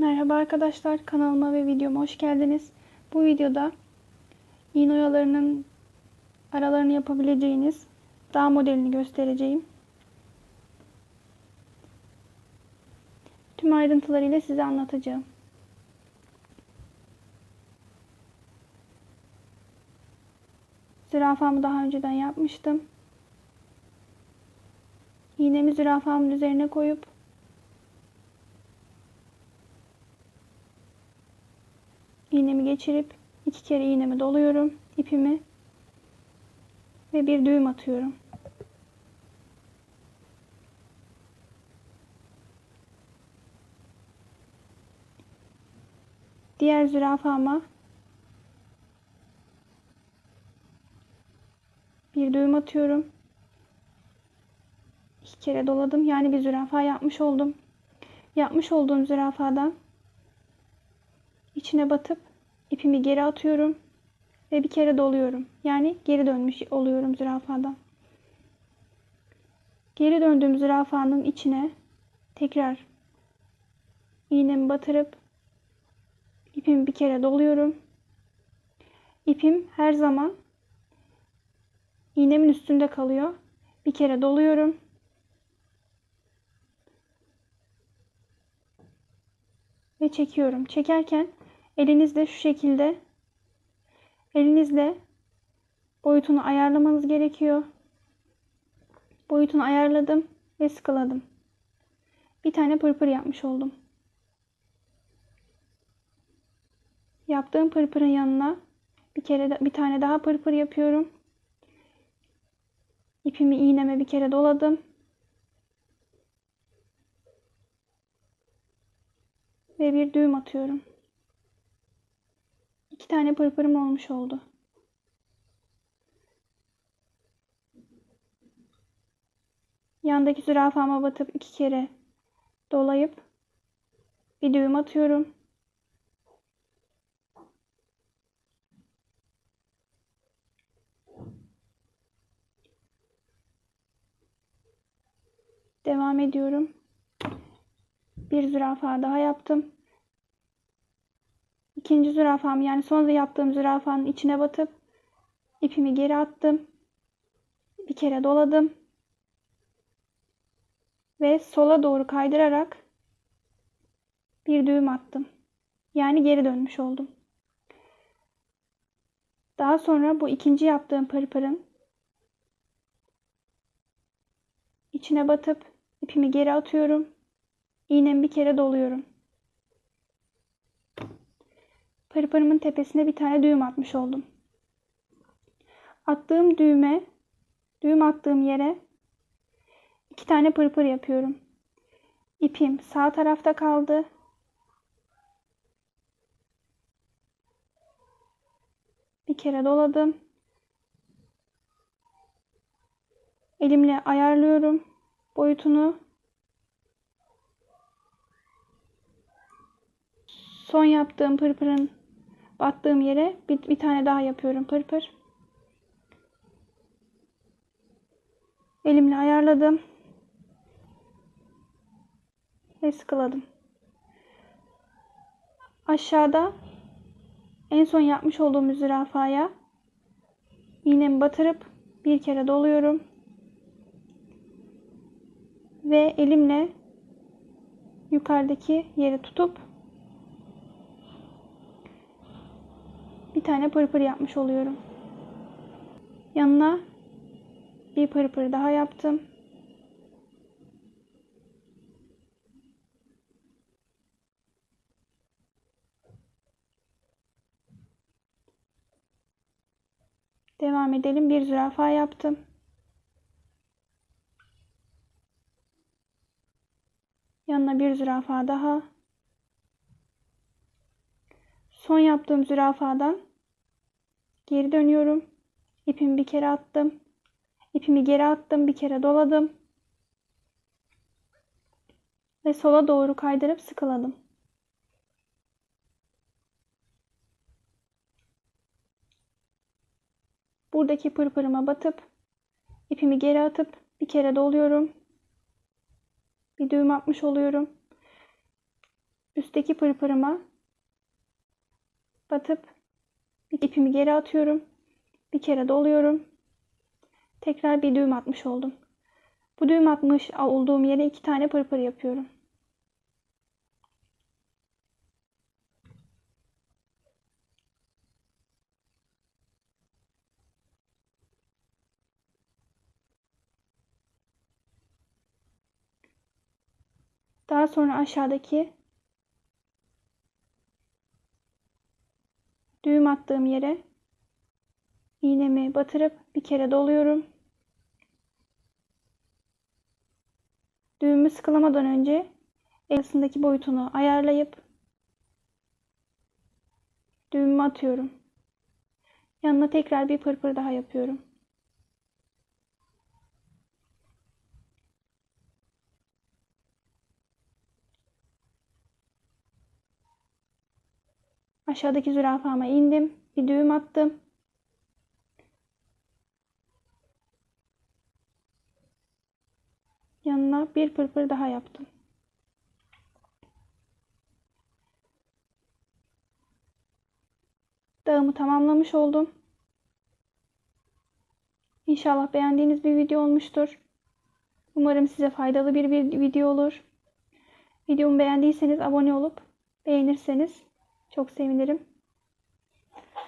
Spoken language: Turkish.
Merhaba arkadaşlar kanalıma ve videoma hoş geldiniz. Bu videoda iğne oyalarının aralarını yapabileceğiniz dağ modelini göstereceğim. Tüm ayrıntılarıyla size anlatacağım. Zürafamı daha önceden yapmıştım. İğnemi zürafamın üzerine koyup iğnemi geçirip iki kere iğnemi doluyorum ipimi ve bir düğüm atıyorum. Diğer zürafama bir düğüm atıyorum. İki kere doladım. Yani bir zürafa yapmış oldum. Yapmış olduğum zürafadan içine batıp ipimi geri atıyorum ve bir kere doluyorum. Yani geri dönmüş oluyorum zürafadan. Geri döndüğüm zürafanın içine tekrar iğnemi batırıp ipimi bir kere doluyorum. İpim her zaman iğnemin üstünde kalıyor. Bir kere doluyorum. Ve çekiyorum. Çekerken elinizle şu şekilde elinizle boyutunu ayarlamanız gerekiyor. Boyutunu ayarladım ve sıkıladım. Bir tane pırpır yapmış oldum. Yaptığım pırpırın yanına bir kere de, bir tane daha pırpır yapıyorum. İpimi iğneme bir kere doladım. Ve bir düğüm atıyorum. İki tane pırpırım olmuş oldu. Yandaki zürafama batıp iki kere dolayıp bir düğüm atıyorum. Devam ediyorum. Bir zürafa daha yaptım. İkinci zürafam yani son yaptığım zürafanın içine batıp ipimi geri attım. Bir kere doladım. Ve sola doğru kaydırarak bir düğüm attım. Yani geri dönmüş oldum. Daha sonra bu ikinci yaptığım pırpırın içine batıp ipimi geri atıyorum. İğnemi bir kere doluyorum. Pırpırımın tepesine bir tane düğüm atmış oldum. Attığım düğme, düğüm attığım yere iki tane pırpır yapıyorum. İpim sağ tarafta kaldı. Bir kere doladım. Elimle ayarlıyorum boyutunu. Son yaptığım pırpırın battığım yere bir, bir tane daha yapıyorum pırpır. Elimle ayarladım. Ve sıkıladım. Aşağıda en son yapmış olduğum zürafaya iğnemi batırıp bir kere doluyorum. Ve elimle yukarıdaki yeri tutup bir tane pırpır yapmış oluyorum. Yanına bir pırpır daha yaptım. Devam edelim. Bir zürafa yaptım. Yanına bir zürafa daha. Son yaptığım zürafadan geri dönüyorum. İpimi bir kere attım. İpimi geri attım. Bir kere doladım. Ve sola doğru kaydırıp sıkıladım. Buradaki pırpırıma batıp ipimi geri atıp bir kere doluyorum. Bir düğüm atmış oluyorum. üstteki pırpırıma batıp ipimi geri atıyorum. Bir kere doluyorum. Tekrar bir düğüm atmış oldum. Bu düğüm atmış olduğum yere iki tane pırpır yapıyorum. Daha sonra aşağıdaki düğüm attığım yere iğnemi batırıp bir kere doluyorum. Düğümü sıkılamadan önce arasındaki boyutunu ayarlayıp düğümümü atıyorum. Yanına tekrar bir pırpır daha yapıyorum. Aşağıdaki zürafama indim. Bir düğüm attım. Yanına bir pırpır daha yaptım. Dağımı tamamlamış oldum. İnşallah beğendiğiniz bir video olmuştur. Umarım size faydalı bir video olur. Videomu beğendiyseniz abone olup beğenirseniz çok sevinirim.